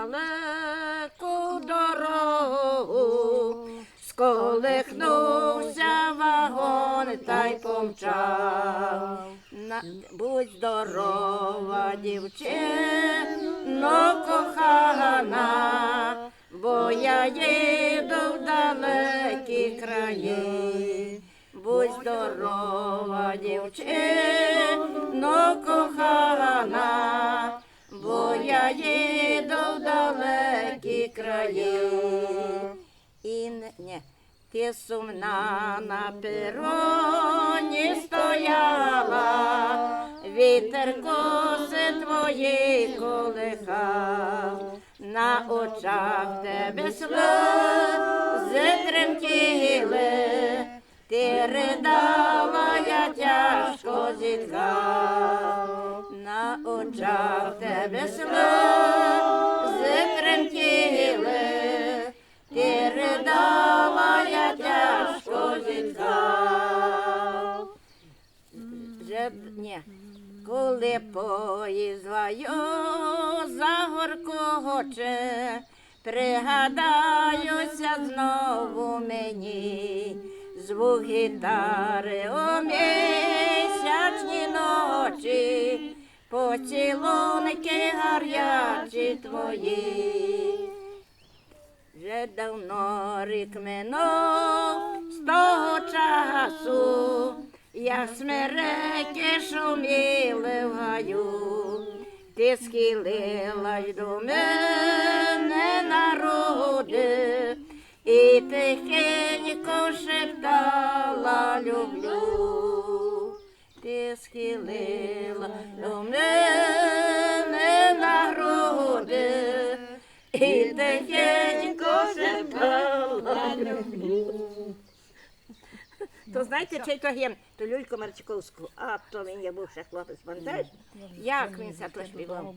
далеку дорогу, сколихнувся вагон та й помчав. На... Будь здорова, дівчино кохана, бо я їду в далекі краї. Будь здорова, дівчино кохана, бо я їду далекі. І не, ти сумна на пероні стояла, вітер коси твої колихав, на очах тебе сльози тремтіли, ти ридала, я тяжко зітхав, на очах тебе сльози тремтіли, ти ридала, зітхав. Вже ні. Коли поїзваю за горкоче, пригадаюся знову мені звук гітари поцілунки гарячі твої. Вже давно рік минув з того часу, як смереки шуміли в гаю, ти схилилась до мене на груди і тихенько шептала люблю. Ти схилила до мене і тихенько. То знаєте, чий то гімн? То Люлько Марчиковську, а то він я був ще хлопець, пам'ятаєш? Як він це то співав?